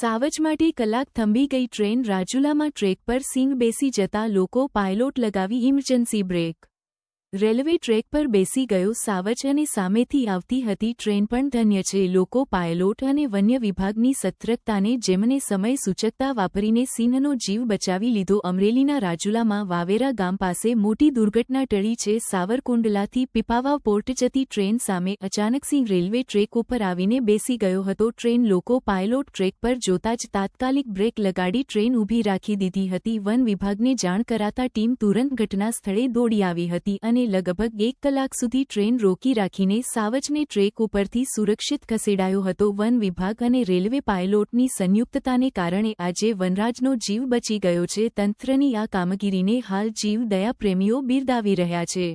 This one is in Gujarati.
સાવજ કલાક થંભી ગઈ ટ્રેન રાજુલામાં ટ્રેક પર સિંગ બેસી જતા લોકો પાયલોટ લગાવી ઇમરજન્સી બ્રેક. રેલવે ટ્રેક પર બેસી ગયો સાવચ અને સામેથી આવતી હતી ટ્રેન પણ ધન્ય છે. લોકો પાયલોટ અને વન્ય વિભાગની સતર્કતાને જેમને સમય સૂચકતા વાપરીને સિંહનો જીવ બચાવી લીધો. અમરેલીના રાજુલામાં વાવેરા ગામ પાસે મોટી દુર્ઘટના ટળી છે. સાવરકુંડલાથી પીપાવાવ પોર્ટ જતી ટ્રેન સામે અચાનક સિંહ રેલવે ટ્રેક ઉપર આવીને બેસી ગયો હતો. ટ્રેન લોકો પાયલોટ ટ્રેક પર જોતા જ તાત્કાલિક બ્રેક લગાડી ટ્રેન ઊભી રાખી દીધી હતી. વન વિભાગને જાણ કરાતા ટીમ તુરંત ઘટના સ્થળે દોડી આવી હતી અને લગભગ એક કલાક સુધી ટ્રેન રોકી રાખીને સાવજને ટ્રેક ઉપરથી સુરક્ષિત ખસેડાયો હતો. વન વિભાગ અને રેલવે પાયલોટની સંયુક્તતાને કારણે આજે વનરાજનો જીવ બચી ગયો છે. તંત્રની આ કામગીરીને હાલ જીવ દયા પ્રેમીઓ બિરદાવી રહ્યા છે.